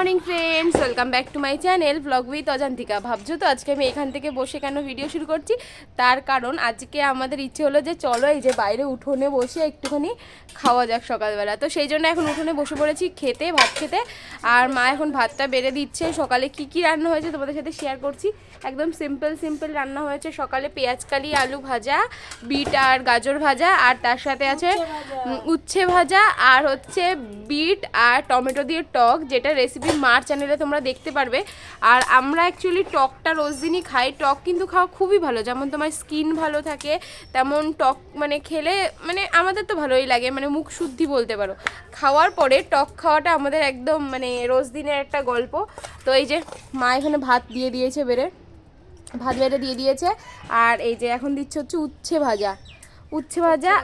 Morning friends welcome back to my channel blog with Ajantika. ভাবছ তো আজকে আমি এখান থেকে বসে কেন ভিডিও শুরু করছি? তার কারণ আজকে আমাদের ইচ্ছে হলো যে চলো এই যে বাইরে উঠোনে বসে একটুখানি খাওয়া যাক সকালবেলা। তো সেই জন্য এখন উঠোনে বসে পড়েছি খেতে ভাত খেতে। আর মা এখন ভাতটা বেড়ে দিচ্ছে। সকালে কি কি রান্না হয়েছে তোমাদের সাথে শেয়ার করছি। একদম সিম্পল সিম্পল রান্না হয়েছে। সকালে পেঁয়াজকালি আলু ভাজা বিট আর গাজর ভাজা। আর তার সাথে আছে উচ্ছে ভাজা। আর হচ্ছে বিট আর টমেটো দিয়ে টক যেটা রেসিপি মার চ্যানেলে তোমরা দেখতে পারবে। আর আমরা অ্যাকচুয়ালি টকটা রোজ দিনই খাই। টক কিন্তু খাওয়া খুবই ভালো। যেমন তোমার স্কিন ভালো থাকে, তেমন টক মানে খেলে মানে আমাদের তো ভালোই লাগে মানে মুখ শুদ্ধি বলতে পারো। খাওয়ার পরে টক খাওয়াটা আমাদের একদম মানে রোজ দিনের একটা গল্প। তো এই যে মা এখানে ভাত দিয়ে দিয়েছে বেড়ে। ভাত বেড়ে দিয়ে দিয়েছে। আর এই যে এখন দিচ্ছে হচ্ছে উচ্ছে ভাজা। উচ্ছে ভাজা।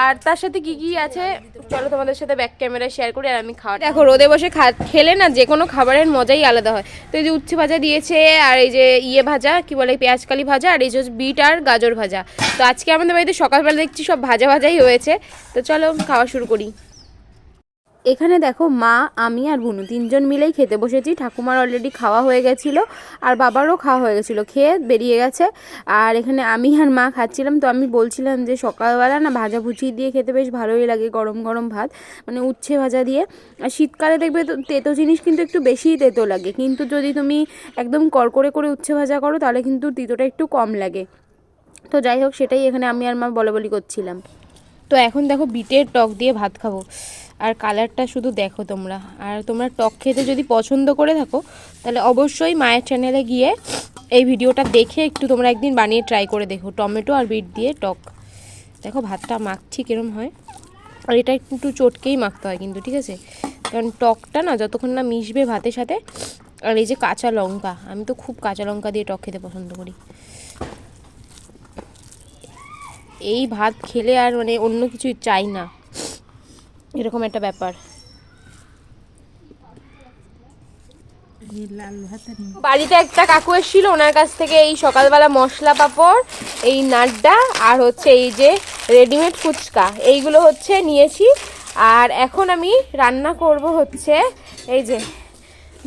আর তার সাথে কি কি আছে? চলো তোমাদের সাথে ব্যাক ক্যামেরা শেয়ার করি আর আমি খাওয়া দেখো, রোদে বসে খেলে না যে কোনো খাবারের মজাই আলাদা হয়। তো এই যে উচ্ছে ভাজা দিয়েছে, আর এই যে ইয়ে ভাজা, কি বলে পেঁয়াজকালি ভাজা, আর এই যে বিট আর গাজর ভাজা। তো আজকে আমাদের বাড়িতে সকালবেলা দেখছি সব ভাজা ভাজাই হয়েছে। তো চলো, খাওয়া শুরু করি। এখানে দেখো মা, আমি আর বুনু তিনজন মিলেই খেতে বসেছি। ঠাকুমার অলরেডি খাওয়া হয়ে গেছিল আর বাবারও খাওয়া হয়ে গেছিল, খেয়ে বেরিয়ে গেছে। আর এখানে আমি আর মা খাচ্ছিলাম, তো আমি বলছিলাম যে সকালবেলা না ভাজা ভুচি দিয়ে খেতে বেশ ভালোই লাগে গরম গরম ভাত মানে উচ্ছে ভাজা দিয়ে। আর শীতকালে দেখবে তো তেতো জিনিস কিন্তু একটু বেশিই তেতো লাগে। কিন্তু যদি তুমি একদম করকরে করে উচ্ছে ভাজা করো, তাহলে কিন্তু তিতোটা একটু কম লাগে। তো যাই হোক, সেটাই এখানে আমি আর মা বলা বলি করছিলাম। তো এখন দেখো বিটের টক দিয়ে ভাত খাব। আর কালারটা শুধু দেখো তোমরা। আর তোমরা টক খেতে যদি পছন্দ করে থাকো, তাহলে অবশ্যই মায়ের চ্যানেলে গিয়ে এই ভিডিওটা দেখে একটু তোমরা একদিন বানিয়ে ট্রাই করে দেখো, টমেটো আর বিট দিয়ে টক। দেখো ভাতটা মাখছি কিরম হয়। আর এটা একটু চটকেই মাখতে হয় কিন্তু, ঠিক আছে? কারণ টকটা না যতক্ষণ না মিশবে ভাতের সাথে, আর এই যে কাঁচা লঙ্কা, আমি তো খুব কাঁচা লঙ্কা দিয়ে টক খেতে পছন্দ করি। এই ভাত খেলে আর মানে অন্য কিছু চাই না। এরকম একটা ব্যাপার। বাড়িতে একটা কাকু এসেছিল, ওনার কাছ থেকে এই সকালবেলা মশলা পাঁপড়, এই নাড্ডা আর হচ্ছে এই যে রেডিমেড ফুচকা, এইগুলো হচ্ছে নিয়েছি। আর এখন আমি রান্না করব হচ্ছে এই যে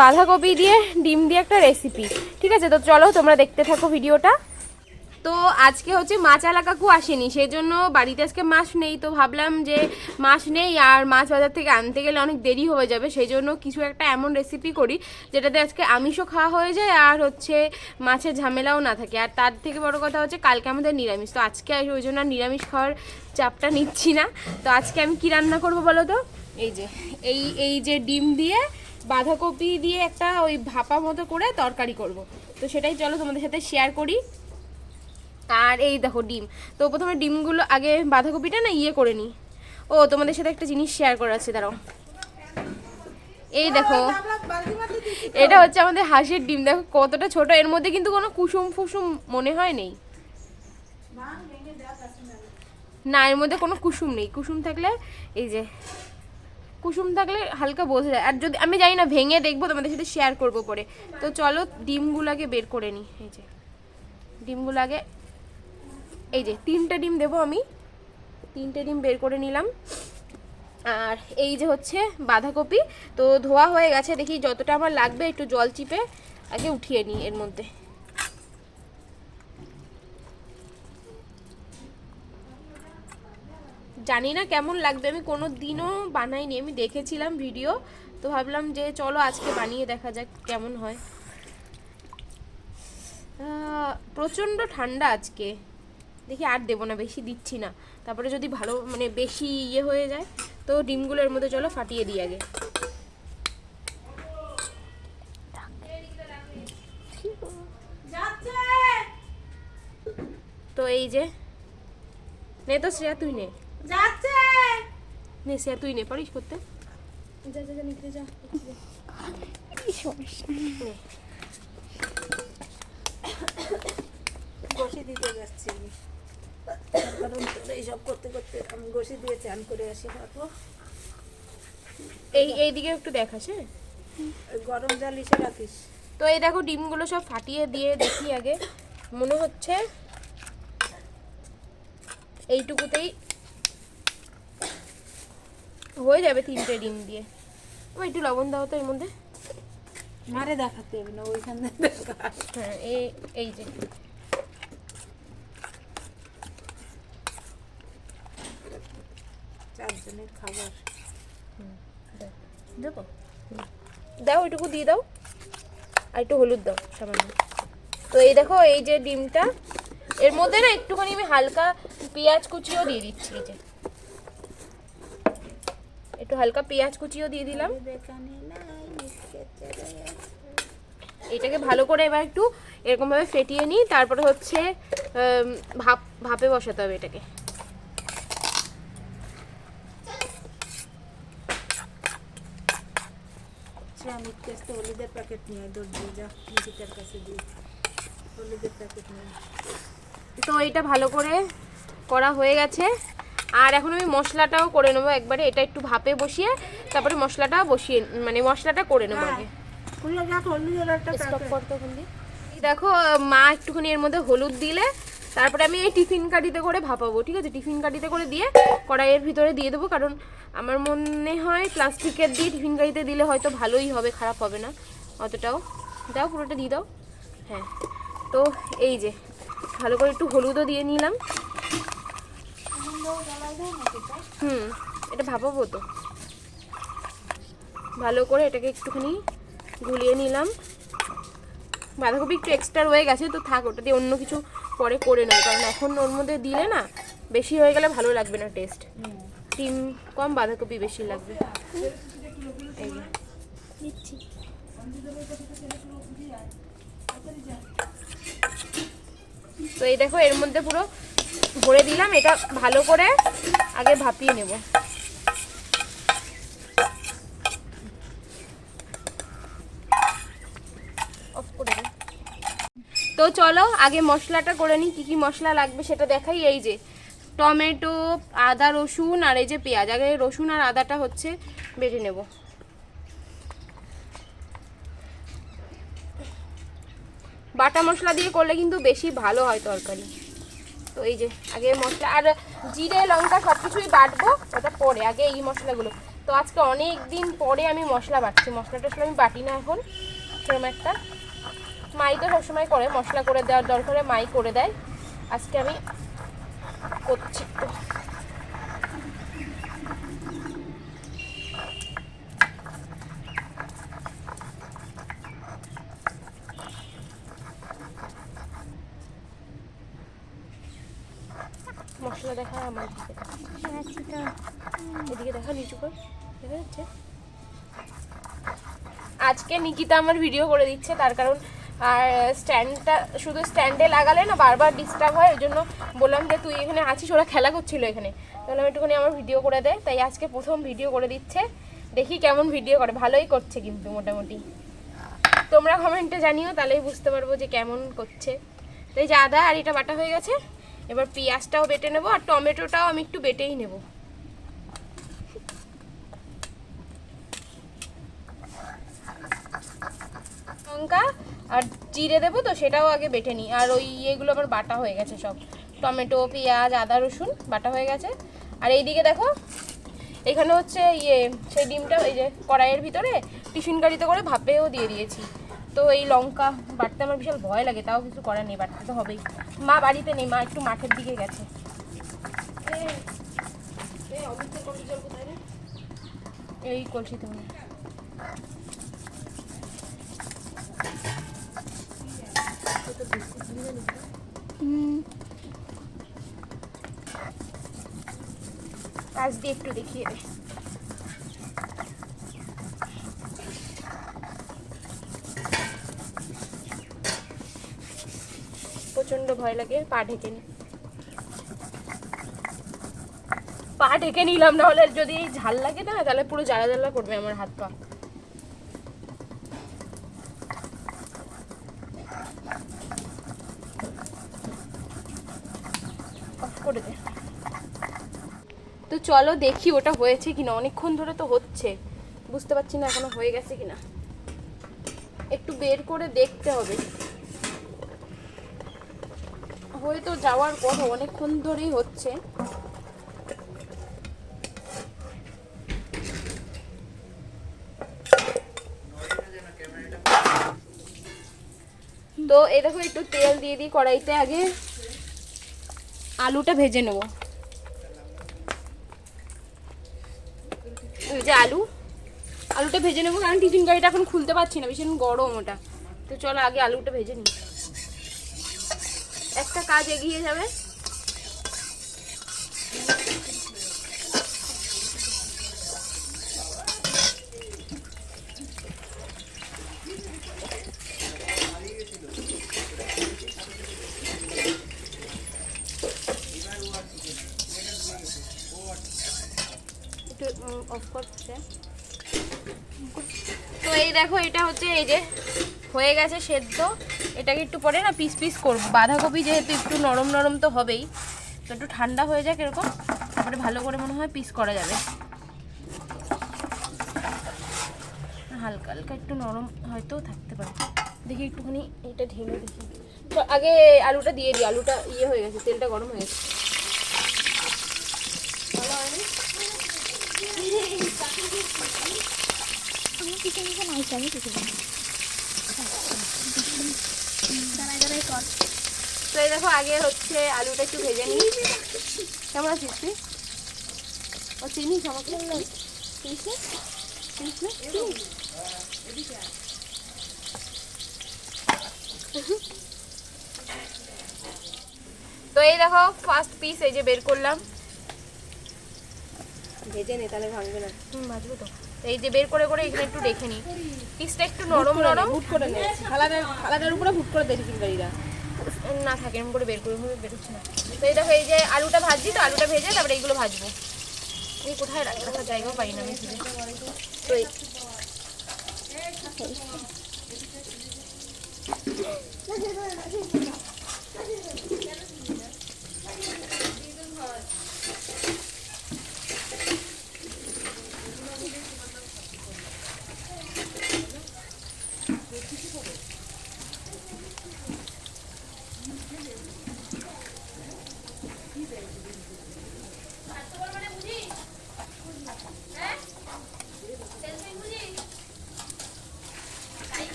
বাঁধাকপি দিয়ে, ডিম দিয়ে একটা রেসিপি ঠিক আছে, তো চলো তোমরা দেখতে থাকো ভিডিওটা। তো আজকে হচ্ছে মাছ আলা কাকু আসেনি সেই জন্য বাড়িতে আজকে মাছ নেই। তো ভাবলাম যে মাছ নেই আর মাছ বাজার থেকে আনতে গেলে অনেক দেরি হয়ে যাবে সেই জন্য কিছু একটা এমন রেসিপি করি যেটাতে আজকে আমিষও খাওয়া হয়ে যায় আর হচ্ছে মাছের ঝামেলাও না থাকে। আর তার থেকে বড় কথা হচ্ছে কালকে আমাদের নিরামিষ, তো আজকে ওই জন্য নিরামিষ খাওয়ার চাপটা নিচ্ছি না। তো আজকে আমি কি রান্না করব বলো তো? এই যে, এই এই যে ডিম দিয়ে বাঁধাকপি দিয়ে একটা ওই ভাপা মতো করে তরকারি করব। তো সেটাই চলো তোমাদের সাথে শেয়ার করি। আর এই দেখো ডিম। তো প্রথমে ডিমগুলো আগে বাঁধাকপিটা না ইয়ে করে নিই। ও, তোমাদের সাথে একটা জিনিস শেয়ার করা আছে, দাঁড়াও। এই দেখো, এটা হচ্ছে আমাদের হাঁসের ডিম। দেখো কতটা ছোট, এর মধ্যে কিন্তু কোনো কুসুম ফুসুম মনে হয় নেই। না, এর মধ্যে কোনো কুসুম নেই। কুসুম থাকলে, এই যে, কুসুম থাকলে হালকা বোঝা যায়। আর যদি, আমি জানি না, ভেঙে দেখব, তোমাদের সাথে শেয়ার করব পরে। তো চলো, ডিমগুলো আগে বের করে নিই, এই যে। ডিমগুলো আগে এই যে তিনটে ডিম দেবো আমি। তিনটে ডিম বের করে নিলাম। আর এই যে হচ্ছে বাঁধাকপি। তো ধোয়া হয়ে গেছে, দেখি যতটা আমার লাগবে, একটু জল চিপে আগে উঠিয়ে নিই এর মধ্যে। জানি না কেমন লাগবে, আমি কোনো দিনও বানাইনি, আমি দেখেছিলাম ভিডিও। তো ভাবলাম যে চলো আজকে বানিয়ে দেখা যাক কেমন হয়। প্রচণ্ড ঠান্ডা আজকে। দেখি আর দেবো না বেশি দিচ্ছি না। তারপরে যদি ভালো মানে বেশি ইয়ে হয়ে যায় তো ডিমগুলোর মধ্যে চলো ফাটিয়ে দিই আগে। তো এই যে নে তো শ্রেয়া তুই নে। যাচ্ছে! নে শ্রেয়া তুই নে পারিস করতে? যা যা যা নিতে যা নে। দিতে যাচ্ছি এইসব করতে করতে আমি ঘষি দিয়ে চান করে আসি এই এই দিকে একটু দেখাস হ্যাঁ? গরম জল ইসে রাখিস। তো এই দেখো ডিমগুলো সব ফাটিয়ে দিয়ে দেখি আগে। মনে হচ্ছে এইটুকুতেই হয়ে যাবে তিনটে ডিম দিয়ে। ও একটু লবণ দাও তো এর মধ্যে। মারে দেখাতে হবে না ওইখানে দেখা হ্যাঁ এই এই যে। চারজনের খাবার। দেবো। দাও ওইটুকু দিয়ে দাও। আর একটু হলুদ দাও সামান্য। তো এই দেখো এই যে ডিমটা এর মধ্যে না একটুখানি আমি হালকা পেঁয়াজ কুচিও দিয়ে দিচ্ছি এই যে। একটু হালকা পেঁয়াজ কুচিও দিয়ে দিলাম। এটাকে ভালো করে এবার একটু এরকমভাবে ফেটিয়ে নিই তারপরে হচ্ছে ভাপ ভাপে বসাতে হবে এটাকে। হলুদের প্যাকেট নিয়ে আয়, দৌড় দিয়ে যা কাছে দিয়ে হলুদের প্যাকেট নিয়ে তো এটা ভালো করে করা হয়ে গেছে। আর এখন আমি মশলাটাও করে নেব একবারে এটা একটু ভাপে বসিয়ে তারপরে মশলাটা বসিয়ে মানে মশলাটা করে নেব আগে। দিয়ে। এই দেখো মা একটুখানি এর মধ্যে হলুদ দিলে তারপরে আমি এই টিফিন কাঠিতে করে ভাপাবো, ঠিক আছে? টিফিন কাঠিতে করে দিয়ে কড়াইয়ের ভিতরে দিয়ে দেবো, কারণ আমার মনে হয় প্লাস্টিকের দিয়ে টিফিন কাঠিতে দিলে হয়তো ভালোই হবে, খারাপ হবে না। অতটাও। দাও, পুরোটা দিয়ে দাও। হ্যাঁ। তো এই যে, ভালো করে একটু হলুদও দিয়ে নিলাম। হুম, এটা ভাপাবো তো। ভালো করে এটাকে একটুখানি গুলিয়ে নিলাম। বাঁধাকপি একটু এক্সট্রা রয়ে গেছে, তো থাক, ওটা দিয়ে অন্য কিছু পরে করে নেব কারণ এখন ওর মধ্যে দিলে না বেশি হয়ে গেলে ভালো লাগবে না টেস্ট ডিম কম, বাঁধাকপি বেশি লাগবে। তো এই দেখো, এর মধ্যে পুরো ভরে দিলাম, এটা ভালো করে আগে ভাপিয়ে নেব অফ করে দিই। তো চলো, আগে মশলাটা করে নিই, কী কী মশলা লাগবে সেটা দেখাই। এই যে টমেটো, আদা, রসুন আর এই যে পেঁয়াজ। আগে রসুন আর আদাটা হচ্ছে বেটে নেব। বাটা মশলা দিয়ে করলে কিন্তু বেশি ভালো হয় তরকারি। তো এই যে, আগে মশলা আর জিরে, লঙ্কা সব কিছুই বাটবো ওটা পরে, আগে এই মশলাগুলো। তো আজকে অনেক দিন পরে আমি মশলা বাটছি। মশলা টশলা আমি বাটি না এখন, সেরকম একটা। মাই তো সবসময় করে, মশলা করে দেওয়ার দরকারে মাই করে দেয়। আজকে আমি করছি। মশলা দেখা আমার দিকে। এদিকে দেখা, নিচু দেখা যাচ্ছে। আজকে নিকিতা আমার ভিডিও করে দিচ্ছে, তার কারণ আর স্ট্যান্ডটা, শুধু স্ট্যান্ডে লাগালে না বারবার ডিস্টার্ব হয়, ওই জন্য বললাম যে তুই এখানে আছিস, ওরা খেলা করছিল এখানে। বললাম, একটুখানি আমার ভিডিও করে দেয় তাই আজকে প্রথম ভিডিও করে দিচ্ছে। দেখি কেমন ভিডিও করে, ভালোই করছে কিন্তু মোটামুটি। তোমরা কমেন্টে জানিও, তাহলেই বুঝতে পারব যে কেমন করছে। তাই যে আদা আর এটা বাটা হয়ে গেছে। এবার পেঁয়াজটাও বেটে নেব, আর টমেটোটাও আমি একটু বেটেই নেব। লঙ্কা আর জিরে দেবো তো, সেটাও আগে বেটে নিই। আর ওই ইয়েগুলো আমার বাটা হয়ে গেছে সব। টমেটো, পেঁয়াজ, আদা, রসুন, বাটা হয়ে গেছে। আর এইদিকে দেখো, এখানে হচ্ছে ইয়ে সেই ডিমটা, এই যে কড়াইয়ের ভিতরে টিফিন গাড়িতে করে ভাপেও দিয়ে দিয়েছি। তো এই লঙ্কা বাটতে আমার বিশাল ভয় লাগে, তাও কিছু করার নেই, বাটতে তো হবেই। মা বাড়িতে নেই, মা একটু মাঠের দিকে গেছে। কলসি? এই কলসিতে। মনে হয়। কাজ দিয়ে একটু দেখিয়ে প্রচণ্ড ভয় লাগে, পা ঢেকে পা ঢেকে নিলাম না হলে যদি ঝাল লাগে না, তাহলে পুরো জ্বালা জ্বালা করবে আমার হাত পা। তো চলো দেখি ওটা হয়েছে কিনা। অনেকক্ষণ ধরে তো হচ্ছে। বুঝতে পারছি না এখনও হয়ে গেছে কিনা। একটু বের করে দেখতে হবে। হয়ে তো যাওয়ার পর অনেকক্ষণ ধরেই হচ্ছে। তো এই দেখো, একটু তেল দিয়ে দিই কড়াইতে আগে। আলুটা ভেজে নেব। যে আলু। আলুটা ভেজে নেব, কারণ টিফিন গাড়িটা এখন খুলতে পারছি না, ভীষণ গরম ওটা। তো চলো, আগে আলুটা ভেজে নিই। একটা কাজ এগিয়ে যাবে একটু অফ করছে তো এই দেখো এটা হচ্ছে এই যে হয়ে গেছে সেদ্ধ। এটাকে একটু পরে না পিস পিস করব। বাঁধাকপি যেহেতু একটু নরম নরম তো হবেই, তো একটু ঠান্ডা হয়ে যাক এরকম, তারপরে ভালো করে মনে হয় পিস করা যাবে। হালকা হালকা একটু নরম হয়তো থাকতে পারে। দেখি একটুখানি এটা ঢেলে দেখি। তো আগে আলুটা দিয়ে দিই, আলুটা ইয়ে হয়ে গেছে, তেলটা গরম হয়ে গেছে? আমি কিছু কিছু তো এই দেখো আগে হচ্ছে আলুটা একটু ভেজে নিই। কেমন আছিস তুই? ও চিনিস আমাকে? চিনিস না? চিনিস না? তো এই দেখো ফার্স্ট পিস এই যে বের করলাম। ভেজে নে তাহলে ভাঙবে না। হুম ভাজবো তো। তো এই যে বের করে করে এখানে একটু রেখে নিই। পিসটা একটু নরম নরম। ভুট করে নে থালাটার থালাটার উপরে ভুট করে দেখি গাড়িরা না থাকে এরকম করে বের করে ভাবে বেরোচ্ছে না। তো এই হয়ে যায় যে আলুটা ভাজছি তো আলুটা ভেজে তারপরে এইগুলো ভাজবো। এই কোথায় রাখা জায়গাও পাই না আমি। তো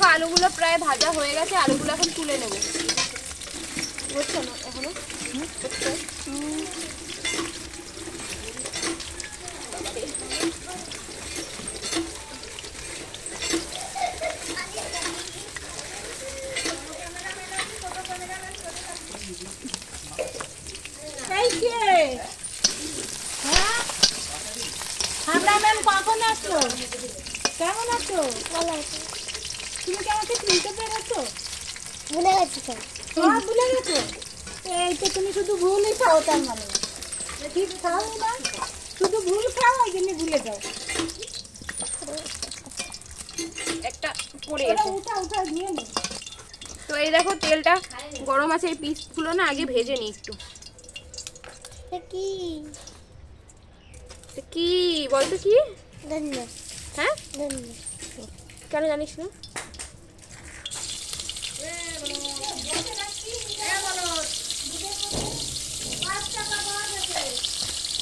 দেখো, আলুগুলো প্রায় ভাজা হয়ে গেছে, আলুগুলো এখন তুলে নেব। হচ্ছে না এখনও। কে হ্যাঁ? ম্যাম কখন আসছো কেমন আছো? ভালো আছে তুমি কি আমাকে চিনতে পেরেছ ভুলে গেছি তো তো তুমি শুধু ভুলই খাও তার মানে। ঠিক খাও না শুধু ভুল খাও ওই জন্য ভুলে যাও। একটা পড়ে উঠা উঠা নিয়ে নি। তো এই দেখো তেলটা গরম আছে এই পিসগুলো না আগে ভেজে নিই একটু। সে কি? তো কি?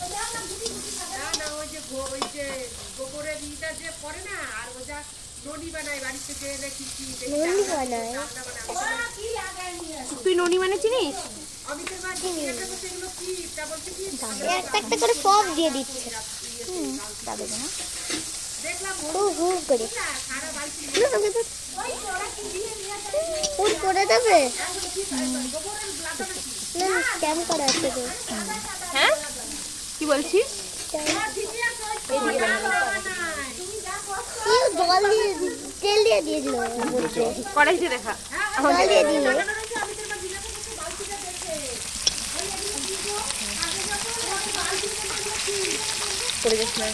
ধন্যবাদ কেন জানিস না নন্দি বানায় তুই ননি মানে চিনিস একটা একটা করে সব দিয়ে দিচ্ছে। হুম তা দেবে না হু হু করে। না, আমাকে তো- ফুল করে দেবে। না না স্ক্যাম করা আছে হ্যাঁ? কি বলছিস? কড়াইতে দেখা। করে যাস না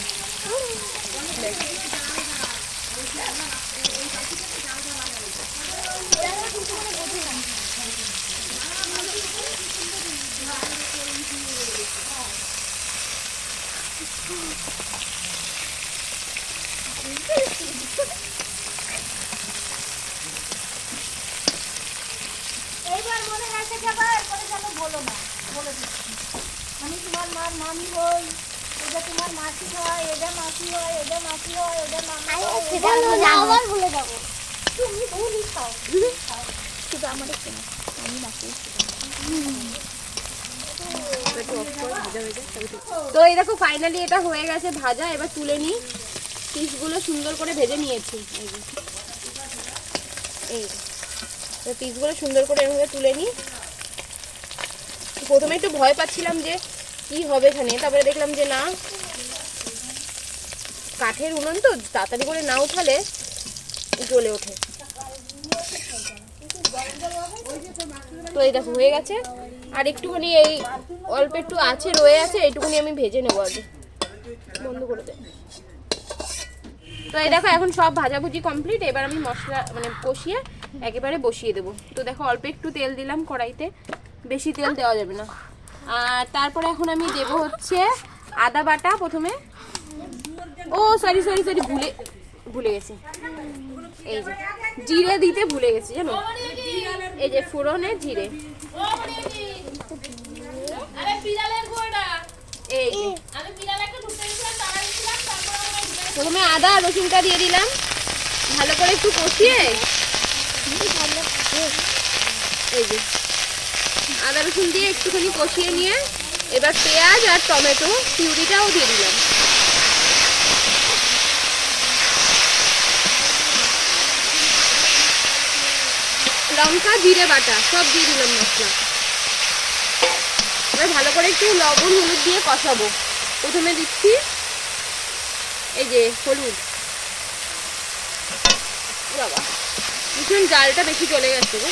রেখে যাবা এরপরে যেন বলো না বলে দিচ্ছি আমি তোমার মামি হই এটা তোমার মাসি হয় এটা মাসি হয় এটা মাসি হয় এটা মামা হয় আবার ভুলে যাব। তুমি ভুলই খাও শুধু আমার একটু না আমি বাকি তো এই দেখো ফাইনালি এটা হয়ে গেছে ভাজা। এবার তুলে নিই। পিসগুলো সুন্দর করে ভেজে নিয়েছি। এই যে। এই। তো পিসগুলো সুন্দর করে এভাবে তুলে নিই। প্রথমে একটু ভয় পাচ্ছিলাম যে কি হবে এখানে? তারপরে দেখলাম যে না, কাঠের উনুন তো, তাড়াতাড়ি করে না উঠালে জ্বলে ওঠে। তো এই দেখো, হয়ে গেছে। আর একটুখানি এই অল্প একটু আছে, রয়ে আছে, এইটুকুনি আমি ভেজে নেব আগে। বন্ধ করে দে। তো এই দেখো, এখন সব ভাজাভুজি কমপ্লিট এবার আমি মশলা মানে কষিয়ে একেবারে বসিয়ে দেবো। তো দেখো, অল্প একটু তেল দিলাম কড়াইতে। বেশি তেল দেওয়া যাবে না। আর তারপরে এখন আমি দেবো হচ্ছে আদা বাটা প্রথমে। ও সরি সরি সরি ভুলে ভুলে গেছি। এই যে, জিরে দিতে ভুলে গেছি, জানো? এই যে ফোড়নে জিরে। এই। প্রথমে আদা রসুনটা দিয়ে দিলাম। ভালো করে একটু কষিয়ে। এই যে আদা রসুন দিয়ে একটুখানি কষিয়ে নিয়ে এবার পেঁয়াজ আর টমেটো পিউরিটাও দিয়ে দিলাম। লঙ্কা, জিরে বাটা, সব দিয়ে দিলাম মশলা। এবার ভালো করে একটু লবণ, হলুদ দিয়ে কষাবো। প্রথমে দিচ্ছি এই যে হলুদ। বাবা, ভীষণ জালটা বেশি চলে গেছে গো।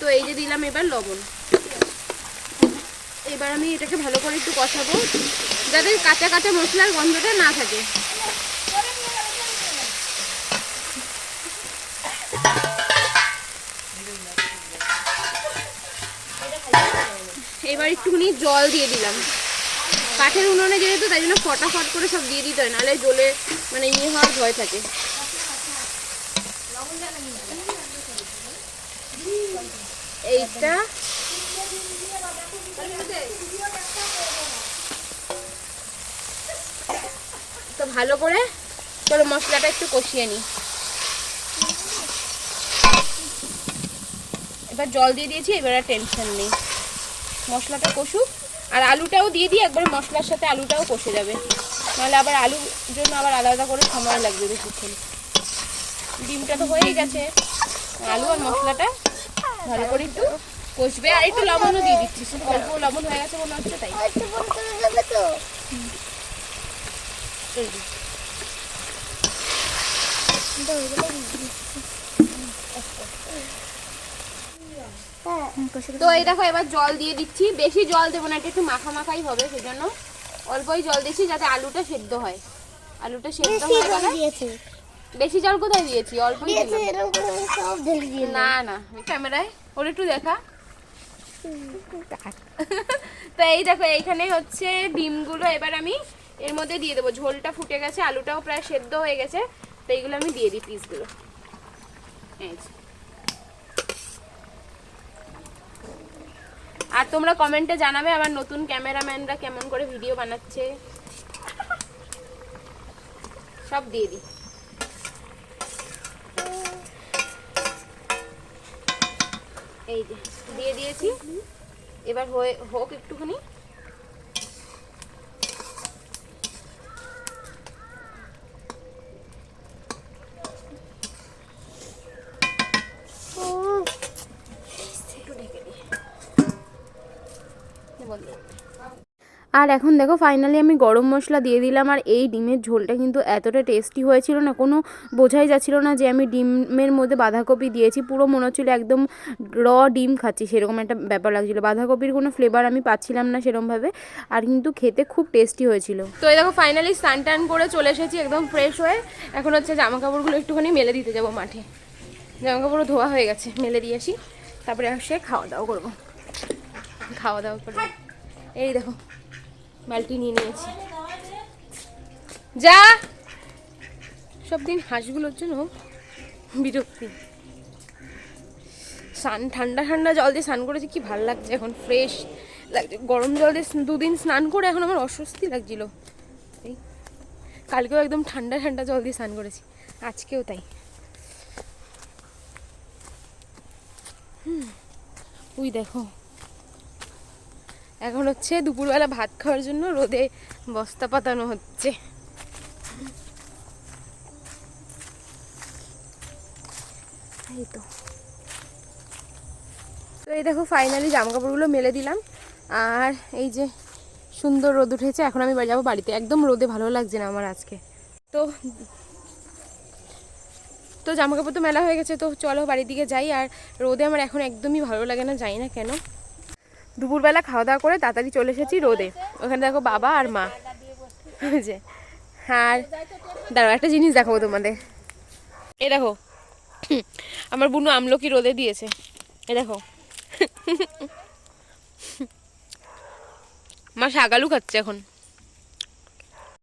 তো এই যে দিলাম এবার লবণ। এবার আমি এটাকে ভালো করে একটু কষাবো, যাতে কাঁচা কাঁচা মশলার গন্ধটা না থাকে। এবার একটুখানি জল দিয়ে দিলাম। কাঠের উনুনে যেহেতু, তাই জন্য ফটাফট করে সব দিয়ে দিতে হয়, নাহলে জ্বলে মানে ইয়ে হওয়ার ভয় থাকে। এইটা। তো ভালো করে চলো মশলাটা একটু কষিয়ে নিই এবার জল দিয়ে দিয়েছি, এবার আর টেনশন নেই। মশলাটা কষুক। আর আলুটাও দিয়ে দিই, একবার মশলার সাথে আলুটাও কষে যাবে। নাহলে আবার আলুর জন্য আবার আলাদা করে সময় লাগবে বেশিক্ষণ। ডিমটা তো হয়েই গেছে। আলু আর মশলাটা ভালো করে একটু কষবে, আর একটু লবণও দিয়ে দিচ্ছি। অল্প লবণ হয়ে গেছে মনে হচ্ছে, তাই। তো এই যে। তো এই দেখো এবার জল দিয়ে দিচ্ছি। বেশি জল দেবো না এটা একটু মাখা মাখাই হবে সেজন্য অল্পই জল দিচ্ছি যাতে আলুটা সেদ্ধ হয়। আলুটা সেদ্ধ বেশি হয়ে জল গেলে বেশি জল কোথায় দিয়েছি? অল্পই দিলাম। না না ক্যামেরায় ওর একটু দেখা। তো এই দেখো এইখানে হচ্ছে ডিমগুলো এবার আমি এর মধ্যে দিয়ে দেবো। ঝোলটা ফুটে গেছে আলুটাও প্রায় সেদ্ধ হয়ে গেছে তো এইগুলো আমি দিয়ে দিই পিসগুলো এই আর তোমরা কমেন্টে জানাবে আমার নতুন ক্যামেরাম্যানরা কেমন করে ভিডিও বানাচ্ছে। সব দিয়ে দিই। এই যে, দিয়ে দিয়েছি। এবার হয়ে হোক একটুখানি একটু ঢেকে দিই বন্ধ করে দিই। আর এখন দেখো ফাইনালি আমি গরম মশলা দিয়ে দিলাম আর এই ডিমের ঝোলটা কিন্তু এতটা টেস্টি হয়েছিল না, কোনো বোঝাই যাচ্ছিল না যে আমি ডিমের মধ্যে বাঁধাকপি দিয়েছি, পুরো মনে হচ্ছিল একদম র ডিম খাচ্ছি, সেরকম একটা ব্যাপার লাগছিল। বাঁধাকপির কোনো ফ্লেভার আমি পাচ্ছিলাম না সেরকমভাবে আর কিন্তু খেতে খুব টেস্টি হয়েছিল। তো এই দেখো ফাইনালি স্নান টান করে চলে এসেছি একদম ফ্রেশ হয়ে। এখন হচ্ছে জামা কাপড়গুলো একটুখানি মেলে দিতে যাব মাঠে। জামা কাপড়ও ধোয়া হয়ে গেছে, মেলে দিয়ে আসি। তারপরে আসে খাওয়া দাওয়া করব। খাওয়া দাওয়া করে এই দেখো। বালতি নিয়ে নিয়েছি। যা! সব দিন হাঁসগুলোর জন্য বিরক্তি। স্নান ঠান্ডা ঠান্ডা জল দিয়ে স্নান করেছি কি ভালো লাগছে এখন ফ্রেশ লাগছে গরম জল দিয়ে দুদিন স্নান করে এখন আমার অস্বস্তি লাগছিল। এই কালকেও একদম ঠান্ডা ঠান্ডা জল দিয়ে স্নান করেছি আজকেও তাই। হুম, ওই দেখো। এখন হচ্ছে দুপুরবেলা ভাত খাওয়ার জন্য রোদে বস্তা পাতানো হচ্ছে। এই তো। তো এই দেখো ফাইনালি জামা কাপড়গুলো মেলে দিলাম। আর এই যে সুন্দর রোদ উঠেছে, এখন আমি যাব বাড়িতে। একদম রোদে ভালো লাগছে না আমার আজকে। তো তো জামা কাপড় তো মেলা হয়ে গেছে, তো চলো বাড়ির দিকে যাই। আর রোদে আমার এখন একদমই ভালো লাগে না, যাই না কেন। দুপুরবেলা খাওয়া দাওয়া করে তাড়াতাড়ি চলে এসেছি রোদে। ওখানে দেখো বাবা আর মা। যে, আর দাঁড়াও, একটা জিনিস দেখাবো তোমাদের। এ দেখো, আমার বুনু আমলকি রোদে দিয়েছে। এ দেখো। মা শাকালু খাচ্ছে এখন।